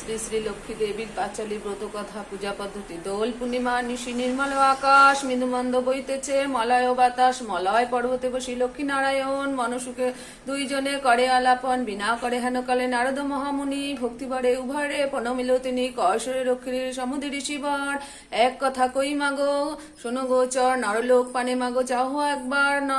শ্রী শ্রী লক্ষ্মী দেবীর পাঁচালী ব্রত কথা পূজা পদ্ধতি। দোল, পূর্ণিমা, নিশি, নির্মল আকাশ, মৃদুমন্দ বইতেছে, মলয় বাতাস, মলয় পর্বতে বসি লক্ষ্মী নারায়ণ, মনসুখে দুইজনে করে আলাপন, বিনা করে হেন কালে নারদ মহামুনি ভক্তিবারে উভারে প্রণমিল তিনি কয়সরে রক্ষীর সমুদ্র ঋষিবর এক কথা কই মাগো, শোনো গোচর নরলোক পানে মাগো চাহ একবার